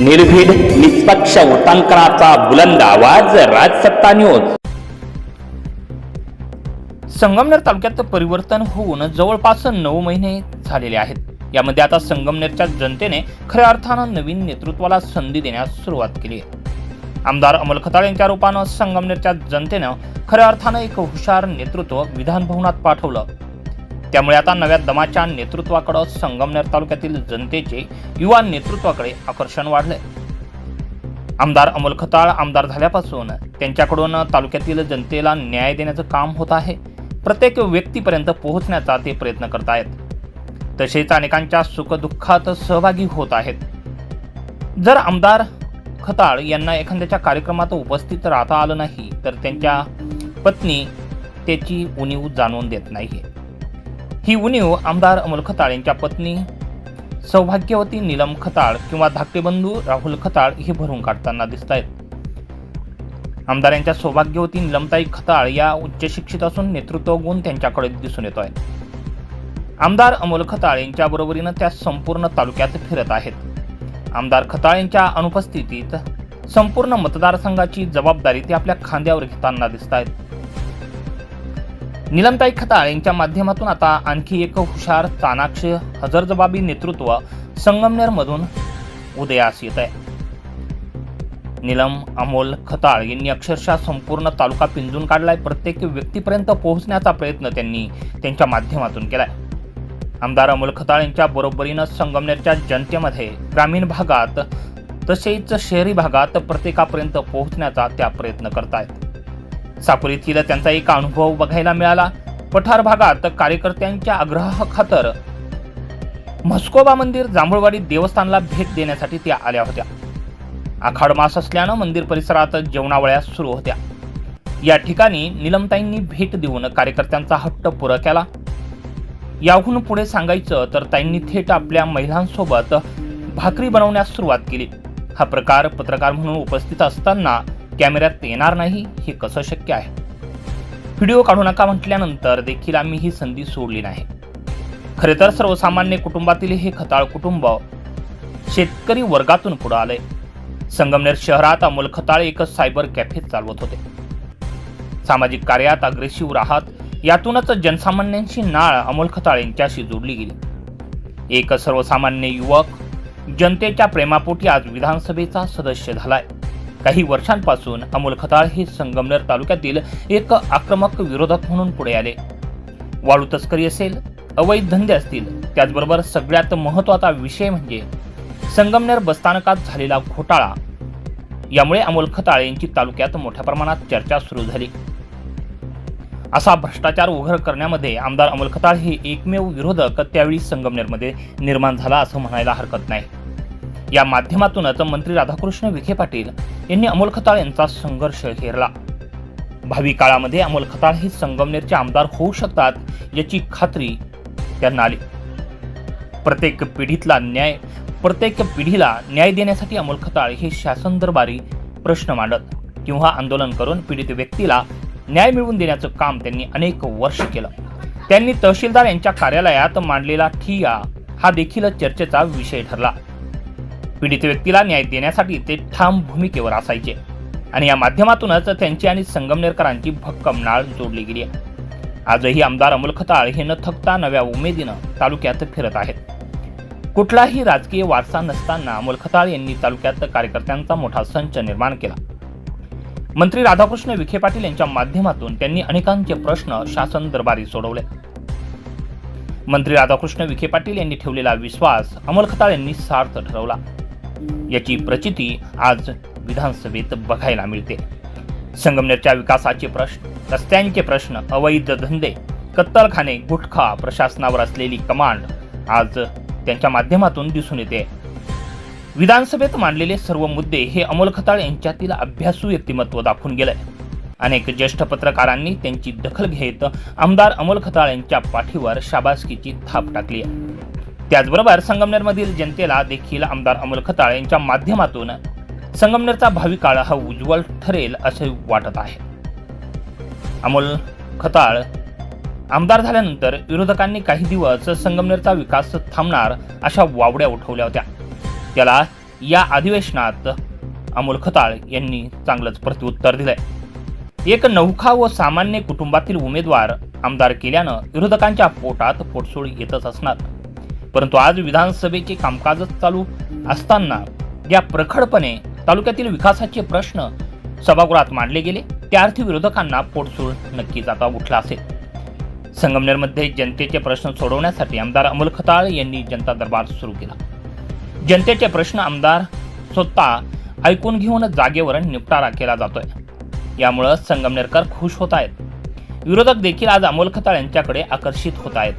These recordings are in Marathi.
निर्भीड निष्पक्ष उटांकनाचा बुलंद आवाज राजसत्ता न्यूज संगमनेर तालुक्यात परिवर्तन होऊन जवळपास नऊ महिने झालेले आहेत. यामध्ये आता संगमनेरच्या जनतेने खऱ्या अर्थानं नवीन नेतृत्वाला संधी देण्यास सुरुवात केली आहे. आमदार अमोल खताळ यांच्या रूपानं संगमनेरच्या जनतेनं खऱ्या अर्थानं एक हुशार नेतृत्व विधान भवनात पाठवलं. त्यामुळे आता नव्या दमाच्या नेतृत्वाकडं संगमनेर तालुक्यातील जनतेचे युवा नेतृत्वाकडे आकर्षण वाढले आमदार अमोल खताळ आमदार झाल्यापासून त्यांच्याकडून तालुक्यातील जनतेला न्याय देण्याचं काम होत आहे. प्रत्येक व्यक्तीपर्यंत पोहोचण्याचा ते प्रयत्न करत आहेत तसेच अनेकांच्या सुखदुःखात सहभागी होत आहेत. जर आमदार खताळ यांना एखाद्याच्या कार्यक्रमात उपस्थित राहता आलं नाही तर त्यांच्या पत्नी त्याची उणीव जाणून देत नाही ही उणीव आमदार अमोल खताळ यांच्या पत्नी सौभाग्यवती नीलम खताळ किंवा धाकटे बंधू राहुल खताळ हे भरून काढताना दिसत आहेत आमदार यांच्या सौभाग्यवती निलमताई खताळ या उच्च शिक्षित असून नेतृत्व गुण त्यांच्याकडे दिसून येतो आहे आमदार अमोल खताळ यांच्या बरोबरीनं त्या संपूर्ण तालुक्यात फिरत आहेत. आमदार खताळ यांच्या अनुपस्थितीत संपूर्ण मतदारसंघाची जबाबदारी ते आपल्या खांद्यावर घेताना दिसत आहेत निलमताई खताळ यांच्या माध्यमातून आता आणखी एक हुशार चाणाक्ष हजरजबाबी नेतृत्व संगमनेरमधून उदयास येत आहे. निलम अमोल खताळ यांनी अक्षरशः संपूर्ण तालुका पिंजून काढलाय. प्रत्येक व्यक्तीपर्यंत पोहोचण्याचा प्रयत्न त्यांनी त्यांच्या माध्यमातून केलाय. आमदार अमोल खताळ यांच्या बरोबरीनं संगमनेरच्या जनतेमध्ये ग्रामीण भागात तसेच शहरी भागात प्रत्येकापर्यंत पोहोचण्याचा त्या प्रयत्न करतायत. साकुरीतील त्यांचा एक अनुभव बघायला मिळाला. पठार भागात कार्यकर्त्यांच्या आग्रहाखातर म्हस्कोबा मंदिर जांभूळवाडी देवस्थानला भेट देण्यासाठी त्या आल्या होत्या. आखाड मास असल्यानं मंदिर परिसरात जेवणावळ्या सुरू होत्या. या ठिकाणी निलमताईंनी भेट देऊन कार्यकर्त्यांचा हट्ट पुरा केला. याहून पुढे सांगायचं तर ताईंनी थेट आपल्या महिलांसोबत भाकरी बनवण्यास सुरुवात केली. हा प्रकार पत्रकार म्हणून उपस्थित असताना कॅमेऱ्यात येणार नाही हे कसं शक्य आहे? व्हिडिओ काढू नका म्हटल्यानंतर देखील आम्ही ही संधी सोडली नाही. खरे तर सर्वसामान्य कुटुंबातील हे खताळ कुटुंब शेतकरी वर्गातून पुढे आले संगमनेर शहरात अमोल खताळ एक सायबर कॅफे चालवत होते. सामाजिक कार्यात अग्रेसिव्ह राहत यातूनच जनसामान्यांची नाळ अमोल खताळ यांच्याशी जोडली गेली. एक सर्वसामान्य युवक जनतेच्या प्रेमापोटी आज विधानसभेचा सदस्य झालाय. काही वर्षांपासून अमोल खताळ हे संगमनेर तालुक्यातील एक आक्रमक विरोधक म्हणून पुढे आले. वाळू तस्करी असेल अवैध धंदे असतील त्याचबरोबर सगळ्यात महत्त्वाचा विषय म्हणजे संगमनेर बसस्थानकात झालेला घोटाळा. यामुळे अमोल खताळ यांची तालुक्यात मोठ्या प्रमाणात चर्चा सुरू झाली. असा भ्रष्टाचार उघड करण्यामध्ये आमदार अमोल खताळ हे एकमेव विरोधक त्यावेळी संगमनेरमध्ये निर्माण झाला असं म्हणायला हरकत नाही. या माध्यमातूनच मंत्री राधाकृष्ण विखे पाटील यांनी अमोल खताळ यांचा संघर्ष हेरला भावी काळामध्ये अमोल खताळ हे संगमनेरचे आमदार होऊ शकतात याची खात्री त्यांना आली. प्रत्येक पिढीतला न्याय प्रत्येक पिढीला न्याय देण्यासाठी अमोल खताळ हे शासन दरबारी प्रश्न मांडत. किंवा आंदोलन करून पीडित व्यक्तीला न्याय मिळवून देण्याचं काम त्यांनी अनेक वर्ष केलं. त्यांनी तहसीलदार यांच्या कार्यालयात मांडलेला ठिया हा देखील चर्चेचा विषय ठरला. पीडित व्यक्तीला न्याय देण्यासाठी ते ठाम भूमिकेवर असायचे. आणि या माध्यमातूनच त्यांची आणि संगमनेरकरांची भक्कम नाळ जोडली गेली आहे. आजही आमदार अमोल खताळ हे न थकता नव्या उमेदीनं तालुक्यात फिरत आहेत. कुठलाही राजकीय वारसा नसताना अमोल खताळ यांनी तालुक्यात कार्यकर्त्यांचा मोठा संच निर्माण केला. मंत्री राधाकृष्ण विखे पाटील यांच्या माध्यमातून त्यांनी अनेकांचे प्रश्न शासन दरबारी सोडवले. मंत्री राधाकृष्ण विखे पाटील यांनी ठेवलेला विश्वास अमोल खताळ यांनी सार्थ ठरवला. याची प्रचिती आज विधानसभेत बघायला मिळते. संगमनेरच्या विकासाचे प्रश्न रस्त्यांचे प्रश्न अवैध धंदे कत्तलखाने गुटखा प्रशासनावर असलेली कमांड आज त्यांच्या माध्यमातून दिसून येते. विधानसभेत मांडलेले सर्व मुद्दे हे अमोल खताळ यांच्यातील अभ्यासू व्यक्तिमत्व दाखवून गेलंय. अनेक ज्येष्ठ पत्रकारांनी त्यांची दखल घेत आमदार अमोल खताळ यांच्या पाठीवर शाबासकीची थाप टाकली आहे. त्याचबरोबर संगमनेरमधील जनतेला देखील आमदार अमोल खताळ यांच्या माध्यमातून संगमनेरचा भावी काळ हा उज्ज्वल ठरेल असे वाटत आहे. अमोल खताळ आमदार झाल्यानंतर विरोधकांनी काही दिवस संगमनेरचा विकास थांबणार अशा वावड्या उठवल्या होत्या. त्याला या अधिवेशनात अमोल खताळ यांनी चांगलंच प्रत्युत्तर दिलंय. एक नौखा व सामान्य कुटुंबातील उमेदवार आमदार केल्यानं विरोधकांच्या पोटात पोटसोळी येतच असणार. परंतु आज विधानसभेचे कामकाजच चालू असताना या प्रखडपणे तालुक्यातील विकासाचे प्रश्न सभागृहात मांडले गेले. त्या अर्थी विरोधकांना पोटसूळ नक्कीच आता उठला असेल? संगमनेरमध्ये जनतेचे प्रश्न सोडवण्यासाठी आमदार अमोल खताळ यांनी जनता दरबार सुरू केला. जनतेचे प्रश्न आमदार स्वतः ऐकून घेऊन जागेवर निपटारा केला जातोय. यामुळं संगमनेरकर खुश होत आहेत. विरोधक देखील आज अमोल खताळ यांच्याकडे आकर्षित होत आहेत.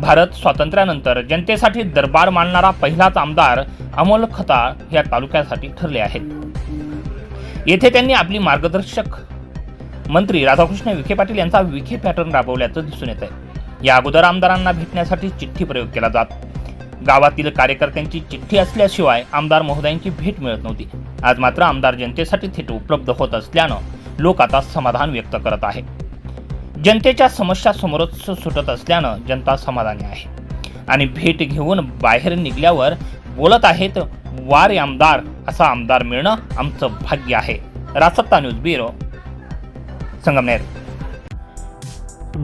भारत स्वातंत्र्यानंतर जनतेसाठी दरबार मांडणारा पहिलाच आमदार अमोल खताळ या तालुक्यासाठी ठरले आहेत. येथे त्यांनी आपली मार्गदर्शक मंत्री राधाकृष्ण विखे पाटील यांचा विखे पॅटर्न राबवल्याचं दिसून येत आहे या अगोदर आमदारांना भेटण्यासाठी चिठ्ठी प्रयोग केला जात. गावातील कार्यकर्त्यांची चिठ्ठी असल्याशिवाय आमदार महोदयांची भेट मिळत नव्हती. आज मात्र आमदार जनतेसाठी थेट उपलब्ध होत असल्यानं लोक आता समाधान व्यक्त करत आहे जनतेच्या समस्या समोरच सुटत असल्यानं जनता समाधानी आहे. आणि भेट घेऊन बाहेर निघल्यावर बोलत आहेत वारे आमदार असा आमदार मिळणं आमचं भाग्य आहे. Rasatta news bureau Sangamner.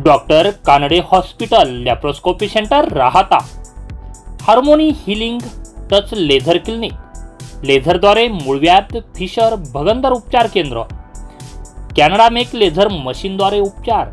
Doctor Kanade hospital laparoscopy centre Rahata. Harmony healing touch laser clinic. लेझरद्वारे मुळव्यात फिशर भगंदर उपचार केंद्र. कॅनडा मेक लेझर मशीनद्वारे उपचार.